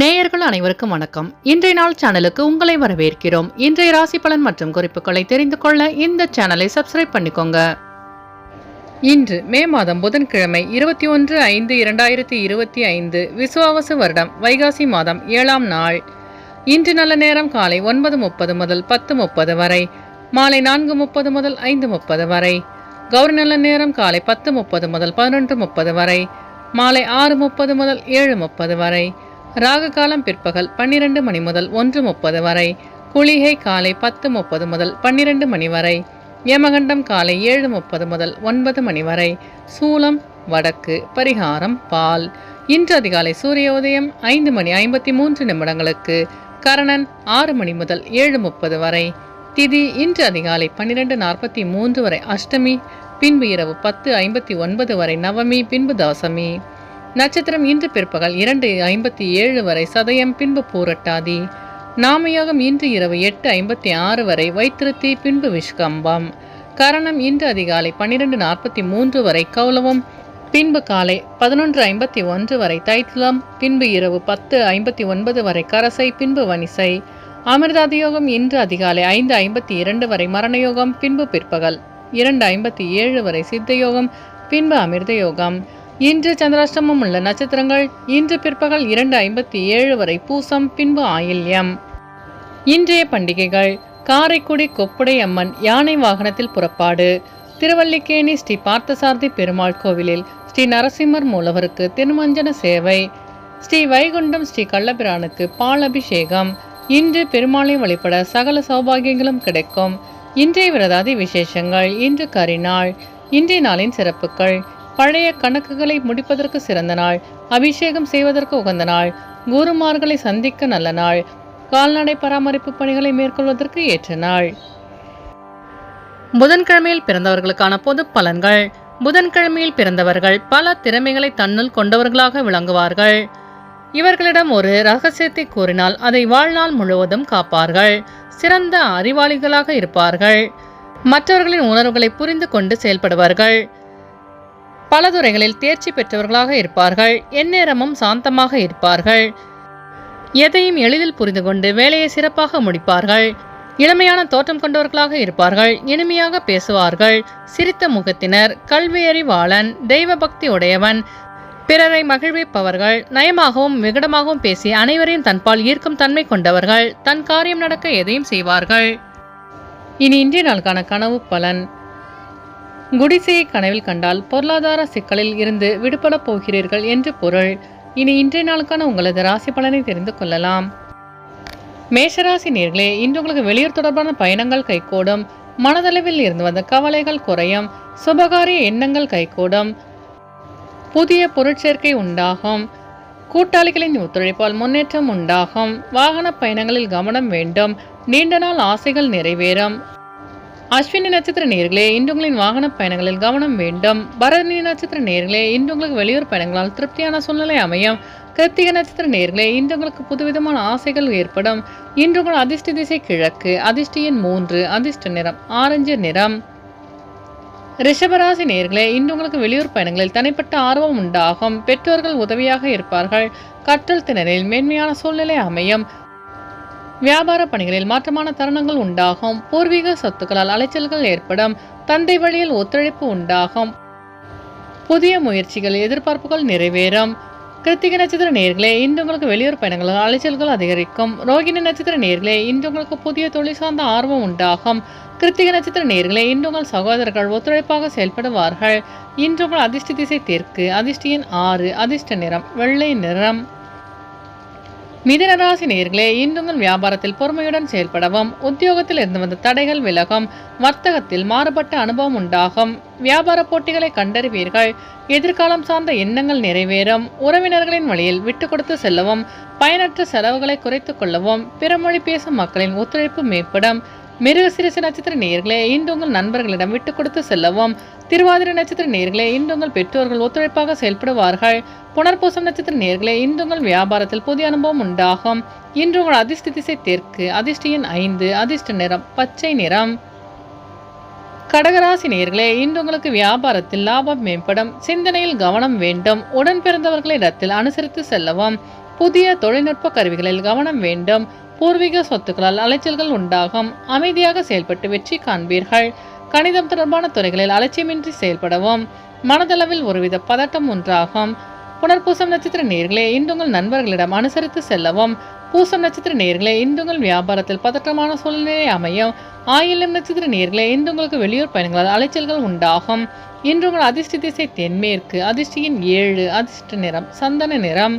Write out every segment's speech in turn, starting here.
நேயர்கள் அனைவருக்கும் வணக்கம். இன்றைய நாள் சேனலுக்கு உங்களை வரவேற்கிறோம். இன்றைய ராசி பலன் மற்றும் குறிப்புகளை தெரிந்து கொள்ள இந்த சேனலை சப்ஸ்கிரைப் பண்ணிக்கோங்க. இன்று மே மாதம் புதன்கிழமை இருபத்தி ஒன்று ஐந்து இரண்டாயிரத்தி இருபத்தி ஐந்து விசுவாவசு வருடம் வைகாசி மாதம் ஏழாம் நாள். இன்று நல்ல நேரம் காலை ஒன்பது முப்பது முதல் பத்து முப்பது வரை மாலை நான்கு முப்பது முதல் ஐந்து முப்பது வரை கௌரி நல்ல நேரம் காலை பத்து முப்பது முதல் பதினொன்று முப்பது வரை மாலை ஆறு முப்பது முதல் ஏழு முப்பது வரை ராககாலம் பிற்பகல் பன்னிரண்டு மணி முதல் ஒன்று முப்பது வரை. குளிகை காலை பத்து முப்பது முதல் பன்னிரண்டு மணி வரை. யமகண்டம் காலை ஏழு முப்பது முதல் ஒன்பது மணி வரை. சூலம் வடக்கு பரிகாரம் பால். இன்று அதிகாலை சூரிய உதயம் ஐந்து மணி ஐம்பத்தி மூன்று நிமிடங்களுக்கு. கரணன் ஆறு மணி முதல் ஏழு முப்பது வரை. திதி இன்று அதிகாலை பன்னிரண்டு நாற்பத்தி மூன்று வரை அஷ்டமி. பின்பு இரவு பத்து ஐம்பத்தி ஒன்பது வரை நவமி பின்பு தவசமி நட்சத்திரம் இன்று பிற்பகல் இரண்டு ஐம்பத்தி ஏழு வரை சதயம் பின்பு பூரட்டாதி. நாமயோகம் இன்று இரவு எட்டு ஐம்பத்தி ஆறு வரை வைத்திருத்தி பின்பு விஷ்கம்பம். கரணம் இன்று அதிகாலை பன்னிரண்டு நாற்பத்தி மூன்று வரை கௌலவம். பின்பு காலை பதினொன்று ஐம்பத்தி ஒன்று வரை தைத்துலம். பின்பு இரவு பத்து ஐம்பத்தி ஒன்பது வரை கரசை பின்பு வனிசை. அமிர்தாதியோகம் இன்று அதிகாலை ஐந்து ஐம்பத்தி இரண்டு வரை மரணயோகம் பின்பு பிற்பகல் இரண்டு ஐம்பத்தி ஏழு வரை சித்தயோகம் பின்பு அமிர்த யோகம் இன்று சந்திராஷ்டமம் உள்ள நட்சத்திரங்கள் இன்று பிற்பகல் இரண்டு ஐம்பத்தி ஏழு வரை பூசம் பின்பு ஆயில்யம். இன்றைய பண்டிகைகள் காரைக்குடி கொப்புடை அம்மன் யானை வாகனத்தில் புறப்பாடு. திருவல்லிக்கேணி ஸ்ரீ பார்த்தசாரதி பெருமாள் கோவிலில் ஸ்ரீ நரசிம்மர் மூலவருக்கு திருமஞ்சன சேவை. ஸ்ரீ வைகுண்டம் ஸ்ரீ கள்ளபிரானுக்கு பால் அபிஷேகம் இன்று பெருமாளை வழிபட சகல சௌபாகியங்களும் கிடைக்கும். இன்றைய விரதாதி விசேஷங்கள் இன்று கரிநாள். இன்றைய நாளின் சிறப்புகள் பழைய கணக்குகளை முடிப்பதற்கு சிறந்த நாள் அபிஷேகம் செய்வதற்கு உகந்த நாள் குருமார்களை சந்திக்க நல்ல நாள் கால்நடை பராமரிப்பு பணிகளை மேற்கொள்வதற்கு ஏற்ற நாள். புதன்கிழமையில் பிறந்தவர்களுக்கான பொது பலன்கள். புதன்கிழமையில் பிறந்தவர்கள் பல திறமைகளை தன்னுள் கொண்டவர்களாக விளங்குவார்கள். இவர்களிடம் ஒரு ரகசியத்தை கூறினால் அதை வாழ்நாள் முழுவதும் காப்பார்கள். சிறந்த அறிவாளிகளாக இருப்பார்கள். மற்றவர்களின் உணர்வுகளை புரிந்து கொண்டு செயல்படுவார்கள். பல துறைகளில் தேர்ச்சி பெற்றவர்களாக இருப்பார்கள். எந்நேரமும் சாந்தமாக இருப்பார்கள். எதையும் எளிதில் புரிந்து கொண்டு வேலையை சிறப்பாக முடிப்பார்கள். இளமையான தோற்றம் கொண்டவர்களாக இருப்பார்கள். இனிமையாக பேசுவார்கள். சிரித்த முகத்தினர் கல்வியறிவாளன் தெய்வ பக்தி உடையவன் பிறரை மகிழ்விப்பவர்கள் நயமாகவும் விகடமாகவும் பேசி அனைவரையும் தன்பால் ஈர்க்கும் தன்மை கொண்டவர்கள் தன் காரியம் நடக்க எதையும் செய்வார்கள். இனி இன்றைய நாளுக்கான கனவு பலன். குடிசையை கனவில் கண்டால் பொருளாதார சிக்கலில் இருந்து விடுபடப் போகிறீர்கள் என்று பொருள். இனி இன்றைய நாளுக்கான உங்களது ராசி பலனை தெரிந்து கொள்ளலாம். மேஷராசி நேர்களே இன்று உங்களுக்கு வெளியூர் தொடர்பான பயணங்கள் கைகூடும். மனதளவில் இருந்து வந்த கவலைகள் குறையும். சுபகாரிய எண்ணங்கள் கைகூடும். புதிய பொருட்சேர்க்கை உண்டாகும். கூட்டாளிகளின் ஒத்துழைப்பால் முன்னேற்றம் உண்டாகும். வாகன பயணங்களில் கவனம் வேண்டும். நீண்ட நாள் ஆசைகள் நிறைவேறும். அஸ்வினி நட்சத்திர நேர்களே இன்று உங்களின் வாகன பயணங்களில் கவனம் வேண்டும். பரணி நட்சத்திர நேர்களே இன்று உங்களுக்கு வெளியூர் பயணங்களால் திருப்தியான சூழ்நிலை அமையும். கிருத்திக நட்சத்திர நேர்களே இன்று உங்களுக்கு புதுவிதமான ஆசைகள் ஏற்படும். இன்று உங்கள் அதிர்ஷ்ட திசை கிழக்கு அதிர்ஷ்டியின் மூன்று அதிர்ஷ்ட நிறம் ஆரஞ்சு நிறம். ரிஷபராசி நேர்களே இன்று உங்களுக்கு வெளியூர் பயணங்களில் தனிப்பட்ட ஆர்வம் உண்டாகும். பெற்றோர்கள் உதவியாக இருப்பார்கள். கற்றல் திணறில் மேன்மையான சூழ்நிலை அமையும். வியாபார பணிகளில் மாற்றமான தருணங்கள் உண்டாகும். பூர்வீக சொத்துக்களால் அலைச்சல்கள் ஏற்படும். தந்தை வழியில் ஒத்துழைப்பு உண்டாகும். புதிய முயற்சிகள் எதிர்பார்ப்புகள் நிறைவேறும். கிருத்திக நட்சத்திர நேர்களே இன்று உங்களுக்கு வெளியூர் பயணங்கள் அலைச்சல்கள் அதிகரிக்கும். ரோகிணி நட்சத்திர நேர்களே இன்று உங்களுக்கு புதிய தொழில் சார்ந்த ஆர்வம் உண்டாகும். கிருத்திக நட்சத்திர நேர்களே இன்று உங்கள் சகோதரர்கள் ஒத்துழைப்பாக செயல்படுவார்கள். இன்று உங்கள் அதிர்ஷ்ட திசை தெற்கு அதிர்ஷ்டியின் ஆறு அதிர்ஷ்ட நிறம் வெள்ளை நிறம். மிதனராசி நேர்களே இன்றுங்கள் வியாபாரத்தில் பொறுமையுடன் செயல்படவும் உத்தியோகத்தில் இருந்து வந்த தடைகள் விலகும் வர்த்தகத்தில் மாறுபட்ட அனுபவம் உண்டாகும். வியாபார போட்டிகளை கண்டறிவீர்கள். எதிர்காலம் சார்ந்த எண்ணங்கள் நிறைவேறும். உறவினர்களின் வழியில் விட்டு கொடுத்து செல்லவும் பயனற்ற செலவுகளை குறைத்துக் கொள்ளவும் பிறமொழி பேசும் மக்களின் ஒத்துழைப்பு மேம்படும். மிருகசிரிச நட்சத்திர நேர்களே இன்று உங்கள் நண்பர்களிடம் விட்டு கொடுத்து செல்லவும். திருவாதிரை நட்சத்திர நேர்களே இன்று உங்கள் பெற்றோர்கள் ஒத்துழைப்பாக செயல்படுவார்கள். புனர்பூசம் நட்சத்திர நேர்களே இன்று உங்கள் வியாபாரத்தில் புதிய அனுபவம் உண்டாகும். இன்று உங்கள் அதிர்ஷ்ட திசை தெற்கு அதிர்ஷ்டியின் ஐந்து அதிர்ஷ்ட நிறம் பச்சை நிறம். கடகராசி நேர்களே இன்று உங்களுக்கு வியாபாரத்தில் லாபம் மேம்படும் சிந்தனையில் கவனம் வேண்டும் உடன் பிறந்தவர்களிடத்தில் அனுசரித்து செல்லவும். புதிய தொழில்நுட்ப கருவிகளில் கவனம் வேண்டும் பூர்வீக சொத்துக்களால் அலைச்சல்கள் உண்டாகும். அமைதியாக செயல்பட்டு வெற்றி காண்பீர்கள். கணிதம் தொடர்பான துறைகளில் அலட்சியமின்றி செயல்படவும் மனதளவில் ஒருவித பதட்டம் உண்டாகும். புனர்பூசம் நட்சத்திர நேர்களே இன்றுங்கள் நண்பர்களிடம் அனுசரித்து செல்லவும். பூசம் நட்சத்திர நேர்களே இன்றுங்கள் வியாபாரத்தில் பதற்றமான சூழ்நிலை அமையும். ஆயிலம் நட்சத்திர நேர்களே இந்துங்களுக்கு வெளியூர் பயணங்களால் அலைச்சல்கள் உண்டாகும். இன்று உங்கள் அதிர்ஷ்ட திசை தென்மேற்கு அதிர்ஷ்டியின் ஏழு அதிர்ஷ்ட நிறம் சந்தன நிறம்.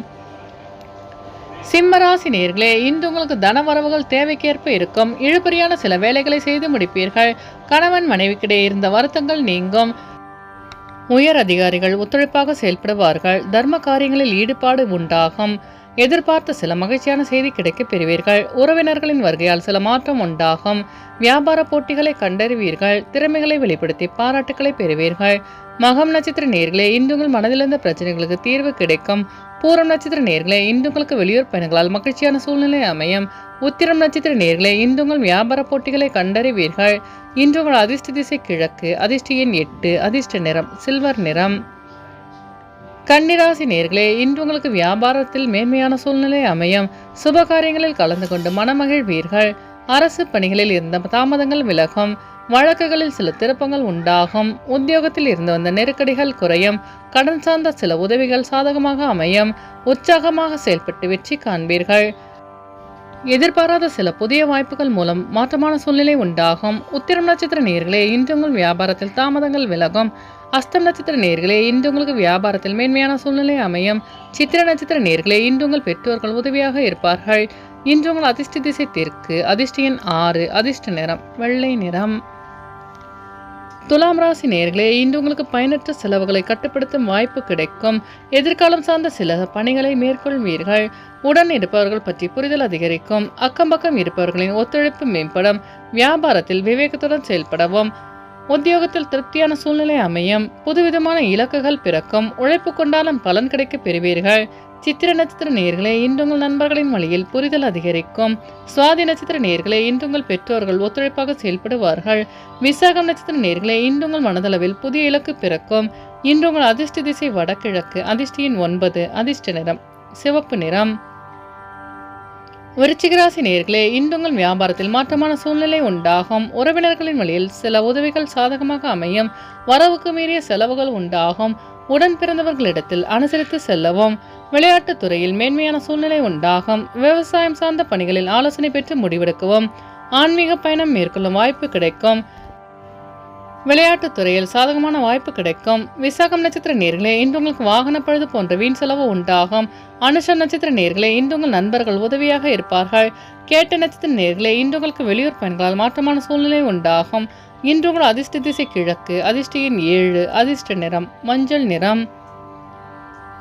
சிம்மராசி நேர்களே இன்று உங்களுக்கு தனவரவுகள் தேவைக்கேற்ப இருக்கும். இழுபறியான சில வேலைகளை செய்து முடிப்பீர்கள். கணவன் மனைவிக்கிடையே இருந்த வருத்தங்கள் நீங்கும். உயர் அதிகாரிகள் ஒத்துழைப்பாக செயல்படுவார்கள். தர்ம காரியங்களில் ஈடுபாடு உண்டாகும். எதிர்பார்த்த சில மகிழ்ச்சியான செய்தி கிடைக்கப் பெறுவீர்கள். உறவினர்களின் வருகையால் சில மாற்றம் உண்டாகும். வியாபார போட்டிகளை கண்டறிவீர்கள். திறமைகளை வெளிப்படுத்தி பாராட்டுகளை பெறுவீர்கள். மகம் நட்சத்திர நேர்களே இன்று உங்கள் மனதிலிருந்த பிரச்சனைகளுக்கு தீர்வு கிடைக்கும். பூரம் நட்சத்திர நேர்களே இன்று உங்களுக்கு வெளியூர் பயணங்களால் மகிழ்ச்சியான சூழ்நிலை அமையும். உத்திரம் நட்சத்திர நேர்களே இன்று உங்கள் வியாபார போட்டிகளை கண்டறிவீர்கள். இன்று உங்கள் அதிர்ஷ்ட திசை கிழக்கு அதிர்ஷ்ட எண் எட்டு அதிர்ஷ்ட நிறம் சில்வர் நிறம். கன்னிராசி நேர்களே இன்று உங்களுக்கு வியாபாரத்தில் மேன்மையான சூழ்நிலை அமையும். சுப காரியங்களில் கலந்து கொண்டு மனமகிழ்வீர்கள். அரசு பணிகளில் இருந்த தாமதங்கள் விலகும். வழக்குகளில் சில திருப்பங்கள் உண்டாகும். உத்தியோகத்தில் இருந்து வந்த நெருக்கடிகள் குறையும். கடன் சார்ந்த சில உதவிகள் சாதகமாக அமையும். உற்சாகமாக செயல்பட்டு வெற்றி காண்பீர்கள். எதிர்பாராத சில புதிய வாய்ப்புகள் மூலம் மாற்றமான சூழ்நிலை உண்டாகும். உத்திரம் நட்சத்திர நேர்களே இன்று உங்கள் வியாபாரத்தில் தாமதங்கள் விலகும். அஸ்தம் நட்சத்திர நேர்களே இன்று உங்களுக்கு வியாபாரத்தில் மேன்மையான சூழ்நிலை அமையும். சித்திர நட்சத்திர நேர்களே இன்று உங்கள் பெற்றோர்கள் உதவியாக இருப்பார்கள். இன்று உங்கள் அதிர்ஷ்ட திசை தெற்கு அதிர்ஷ்ட எண் ஆறு அதிர்ஷ்ட நிறம் வெள்ளை நிறம். துலாம் ராசி நேர்களே இன்று உங்களுக்கு பயனற்ற செலவுகளை கட்டுப்படுத்தும் வாய்ப்பு கிடைக்கும். எதிர்காலம் சார்ந்த சில பணிகளை மேற்கொள்வீர்கள். உடன் இருப்பவர்கள் பற்றி புரிதல் அதிகரிக்கும். அக்கம் பக்கம் இருப்பவர்களின் ஒத்துழைப்பு மேம்படும். வியாபாரத்தில் விவேகத்துடன் செயல்படவும். உத்தியோகத்தில் திருப்தியான சூழ்நிலை அமையும். புதுவிதமான இலக்குகள் பிறக்கும். உழைப்பு கொண்டாலும் பலன் கிடைக்க பெறுவீர்கள். சித்திர நட்சத்திர நேர்களே இன்று உங்கள் நண்பர்களின் வழியில் புரிதல் அதிகரிக்கும். சுவாதி நட்சத்திர நேர்களே இன்று உங்கள் பெற்றோர்கள் ஒத்துழைப்பாக செயல்படுவார்கள். விசாகம் நட்சத்திர நேர்களே இன்று உங்கள் மனதளவில் புதிய இலக்கு பிறக்கும். இன்று உங்கள் அதிர்ஷ்ட திசை வடகிழக்கு அதிர்ஷ்டியின் ஒன்பது அதிர்ஷ்ட நிறம் சிவப்பு நிறம். விருச்சிகராசி நேர்களே இன்றுங்கள் வியாபாரத்தில் மாற்றமான சூழ்நிலை உண்டாகும். உறவினர்களின் வழியில் சில உதவிகள் சாதகமாக அமையும். வரவுக்கு மீறிய செலவுகள் உண்டாகும். உடன் பிறந்தவர்களிடத்தில் அனுசரித்து செல்லவும். விளையாட்டுத் துறையில் மேன்மையான சூழ்நிலை உண்டாகும். விவசாயம் சார்ந்த பணிகளில் ஆலோசனை பெற்று முடிவெடுக்கவும். ஆன்மீக பயணம் மேற்கொள்ளும் வாய்ப்பு கிடைக்கும். விளையாட்டுத் துறையில் சாதகமான வாய்ப்பு கிடைக்கும். விசாகம் நட்சத்திர நேர்களே இன்று உங்களுக்கு வாகன பழுது போன்ற வீண் செலவு உண்டாகும். அனுஷ நட்சத்திர நேர்களே இன்று உங்கள் நண்பர்கள் உதவியாக இருப்பார்கள். கேட்ட நட்சத்திர நேர்களே இன்று உங்களுக்கு வெளியூர் பயன்களால் மாற்றமான சூழ்நிலை உண்டாகும். இன்று உங்கள் அதிர்ஷ்ட திசை கிழக்கு அதிர்ஷ்டியின் ஏழு அதிர்ஷ்ட நிறம் மஞ்சள் நிறம்.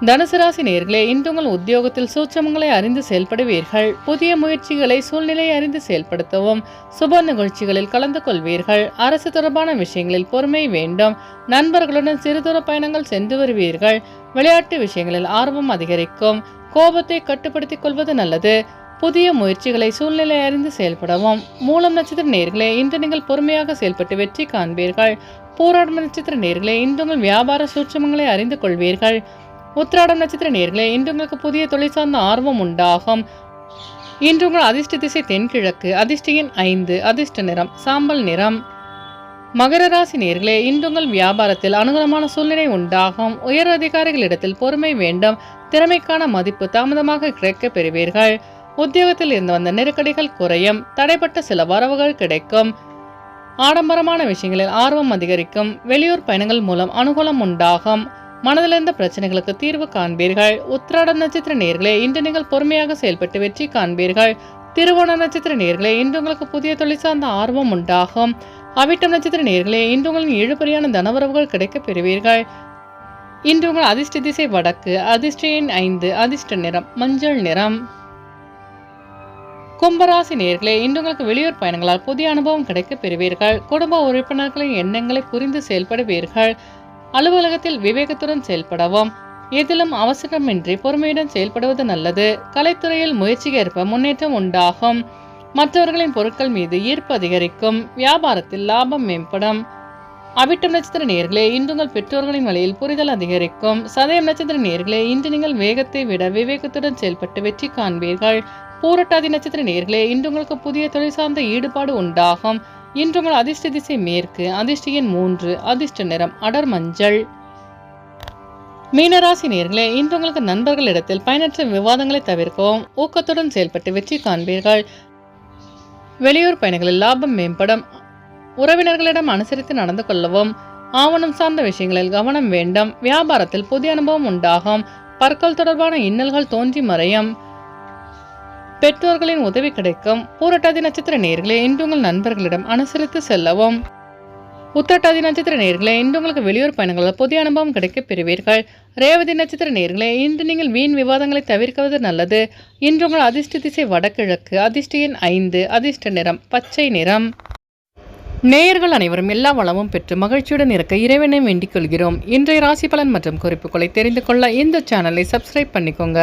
தனுசு ராசி நேர்களே இன்று உங்கள் உத்தியோகத்தில் சூட்சமங்களை அறிந்து செயல்படுவீர்கள். புதிய முயற்சிகளை சூழ்நிலை அறிந்து செயல்படுத்தவும் சுப நிகழ்ச்சிகளில் கலந்து கொள்வீர்கள். அரசு தொடர்பான விஷயங்களில் பொறுமை வேண்டும். நண்பர்களுடன் சிறுதூர பயணங்கள் சென்று வருவீர்கள். விளையாட்டு விஷயங்களில் ஆர்வம் அதிகரிக்கும். கோபத்தை கட்டுப்படுத்திக் கொள்வது நல்லது. புதிய முயற்சிகளை சூழ்நிலை அறிந்து செயல்படவும். மூலம் நட்சத்திர நேர்களே இன்று நீங்கள் பொறுமையாக செயல்பட்டு வெற்றி காண்பீர்கள். போராடும் நட்சத்திர நேர்களே இன்று உங்கள் வியாபார சூட்சமங்களை அறிந்து கொள்வீர்கள். உத்திராடம் நட்சத்திர நேர்களே இன்று உங்களுக்கு புதிய தொழில் சார்ந்த ஆர்வம் உண்டாகும். இன்று உங்கள் அதிர்ஷ்ட திசை தென்கிழக்கு அதிர்ஷ்டியின் ஐந்து அதிர்ஷ்ட நிறம் சாம்பல் நிறம். மகர ராசி நேர்களே இன்று உங்கள் வியாபாரத்தில் அனுகூலமான சூழ்நிலை உண்டாகும். உயர் அதிகாரிகளிடத்தில் பொறுமை வேண்டும். திறமைக்கான மதிப்பு தாமதமாக கிடைக்கப் பெறுவீர்கள். உத்தியோகத்தில் இருந்து வந்த நெருக்கடிகள் குறையும். தடைப்பட்ட சில வரவுகள் கிடைக்கும். ஆடம்பரமான விஷயங்களில் ஆர்வம் அதிகரிக்கும். வெளியூர் பயணங்கள் மூலம் அனுகூலம் உண்டாகும். மனதிலிருந்த பிரச்சனைகளுக்கு தீர்வு காண்பீர்கள். உத்திராடம் நட்சத்திர நேர்களே இன்று நீங்கள் பொறுமையாக செயல்பட்டு வெற்றி காண்பீர்கள். திருவோண நட்சத்திர நேர்களே இன்று உங்களுக்கு புதிய தொழில் சார்ந்த ஆர்வம் உண்டாகும். அவிட்டம் நட்சத்திர நேர்களே இன்று உங்களின் இழுபறியான தனவரவுகள் கிடைக்கப் பெறுவீர்கள். இன்று உங்கள் அதிர்ஷ்ட திசை வடக்கு அதிர்ஷ்ட எண் ஐந்து அதிர்ஷ்ட நிறம் மஞ்சள் நிறம். கும்பராசி நேர்களே இன்று உங்களுக்கு வெளியூர் பயணங்களால் புதிய அனுபவம் கிடைக்க பெறுவீர்கள். குடும்ப உறுப்பினர்களின் எண்ணங்களை புரிந்து செயல்படுவீர்கள். அலுவலகத்தில் விவேகத்துடன் செயல்படவும். எதிலும் அவசரமின்றி பொறுமையுடன் செயல்படுவது நல்லது. கலைத்துறையில் முயற்சிக்கு ஏற்ப முன்னேற்றம் உண்டாகும். மற்றவர்களின் பொருட்கள் மீது ஈர்ப்பு அதிகரிக்கும். வியாபாரத்தில் லாபம் மேம்படும். அவிட்டம் நட்சத்திர நேர்களே இன்று உங்கள் பெற்றோர்களின் வழியில் புரிதல் அதிகரிக்கும். சதயம் நட்சத்திர நேர்களே இன்று நீங்கள் வேகத்தை விட விவேகத்துடன் செயல்பட்டு வெற்றி காண்பீர்கள். பூரட்டாதி நட்சத்திர நேர்களே இன்று உங்களுக்கு புதிய தொழில் சார்ந்த ஈடுபாடு உண்டாகும். இன்று உங்கள் அதிர்ஷ்ட திசை மேற்கு அதிர்ஷ்ட எண் மூன்று அதிர்ஷ்ட நிறம் அடர் மஞ்சள். மீனராசி நேர்களே இன்று உங்களுக்கு நண்பர்களிடத்தில் பயனற்ற விவாதங்களை தவிர்க்கவும் ஊக்கத்துடன் செயல்பட்டு வெற்றி காண்பீர்கள். வெளியூர் பயணிகளில் லாபம் மேம்படும். உறவினர்களிடம் அனுசரித்து நடந்து கொள்ளவும் ஆவணம் சார்ந்த விஷயங்களில் கவனம் வேண்டும். வியாபாரத்தில் புதிய அனுபவம் உண்டாகும். பற்கள் தொடர்பான இன்னல்கள் தோன்றி மறையும். பெற்றோர்களின் உதவி கிடைக்கும். பூரட்டாதி நட்சத்திர நேர்களே இன்று உங்கள் நண்பர்களிடம் அனுசரித்து செல்லவும். உத்திரட்டாதி நட்சத்திர நேர்களே இன்று உங்களுக்கு வெளியூர் பயணங்களில் புதிய அனுபவம் கிடைக்கப் பெறுவீர்கள். ரேவதி நட்சத்திர நேர்களே இன்று நீங்கள் வீண் விவாதங்களை தவிர்க்குவது நல்லது. இன்று உங்கள் அதிர்ஷ்ட திசை வடகிழக்கு அதிர்ஷ்ட எண் ஐந்து அதிர்ஷ்ட நிறம் பச்சை நிறம். நேயர்கள் அனைவரும் எல்லா வளமும் பெற்று மகிழ்ச்சியுடன் இருக்க இறைவனை வேண்டிக் கொள்கிறோம். இன்றைய ராசி பலன் மற்றும் குறிப்புகளை தெரிந்து கொள்ள இந்த சேனலை சப்ஸ்கிரைப் பண்ணிக்கோங்க.